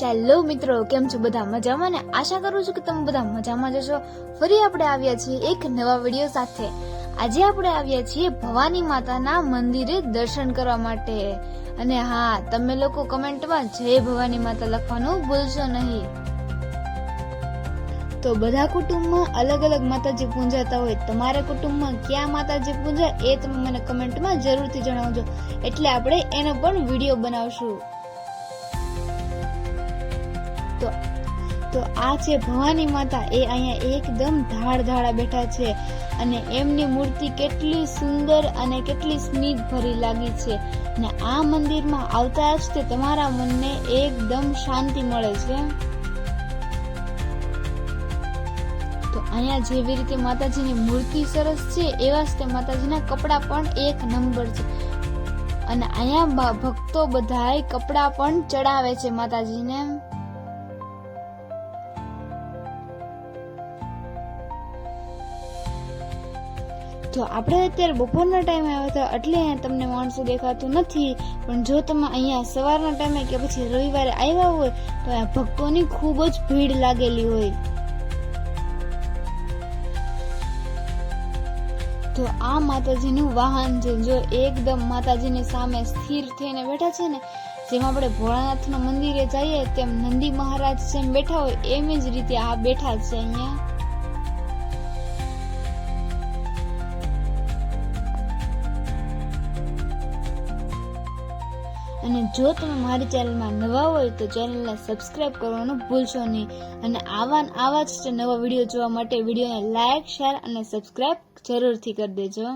ચાલો મિત્રો, કેમ છો બધા મજામાં? ને આશા કરું છું કે તમે બધા મજામાં જશો ફરી આપણે આવ્યા છીએ એક નવા વીડિયો સાથે. આજે આપણે આવ્યા છીએ ભવાની માતાના મંદિરે દર્શન કરવા માટે. અને હા, તમે લોકો કમેન્ટમાં જય ભવાની માતા લખવાનું ભૂલશો નહીં. તો બધા કુટુંબમાં અલગ અલગ માતાજી પૂંજાતા હોય, તમારા કુટુંબમાં ક્યાં માતાજી પૂંજાય એ તમે મને કમેન્ટમાં જરૂરથી જણાવજો. એટલે આપણે એનો પણ વીડિયો બનાવશું. તો તો આ છે ભવાની માતા. એ અહીંયા એકદમ ધાડ ધાડા બેઠા છે અને એમની મૂર્તિ કેટલી સુંદર અને કેટલી સ્મિત ભરી લાગી છે. ને આ મંદિરમાં આવતા જ તે તમારા મનને એકદમ શાંતિ મળે છે. તો અહીંયા જેવી રીતે માતાજીની મૂર્તિ સરસ છે, એવા જ તે માતાજીના કપડાં પણ એક નંબર છે. અને અહીંયા ભક્તો બધાય કપડાં પણ ચડાવે છે માતાજીને. તો આપણે અત્યારે બપોરના ટાઈમે આવ્યા હતા એટલે તમને માણસો દેખાતું નથી. પણ જો તમે અહીંયા સવારના ટાઈમે કે પછી રવિવારે આવ્યા હોય, તો અહીંયા ભક્તોની ખૂબ જ ભીડ લાગેલી હોય. તો આ માતાજીનું વાહન છે. જો એકદમ માતાજીની સામે સ્થિર થઈને બેઠા છે ને, જેમ આપણે ભોળાનાથના મંદિરે જઈએ, તેમ નંદી મહારાજ જેમ બેઠા હોય, એમ જ રીતે આ બેઠા છે અહીંયા. અને જો તમે મારી ચેનલમાં નવા હોય તો ચેનલને સબસ્ક્રાઈબ કરવાનું ભૂલશો નહીં. અને આવા આવા જ નવા વીડિયો જોવા માટે વિડીયોને લાઇક શેર અને સબસ્ક્રાઈબ જરૂરથી કરી દેજો.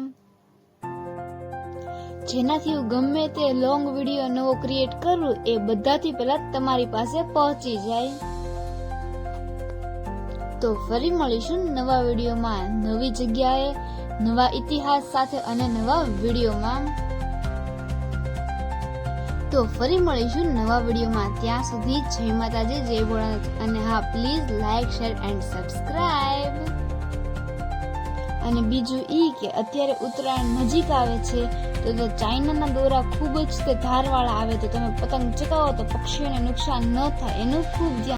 જેનાથી હું ગમે તે લોંગ વીડિયો નવો ક્રિએટ કરું, એ બધાથી પહેલા તમારી પાસે પહોંચી જાય. તો ફરી મળીશું નવા વિડીયોમાં નવી જગ્યાએ, નવા ઇતિહાસ સાથે અને નવા વિડીયોમાં. તો ફરી મળીશું નવા વિડીયોમાં. ત્યાં સુધી જય માતાજી, જય ભોળાનાથ. અને હા please like share and subscribe અને બીજું ઈ કે અત્યારે ઉત્તરાયણ નજીક આવે છે, તો તો ચાઇનાના દોરા ખૂબ જ તે ધારવાળા આવે, તો તમે પતંગ ચગાવો તો પક્ષીઓને નુકસાન ન થાય. એનું ખૂબ ધ્યાન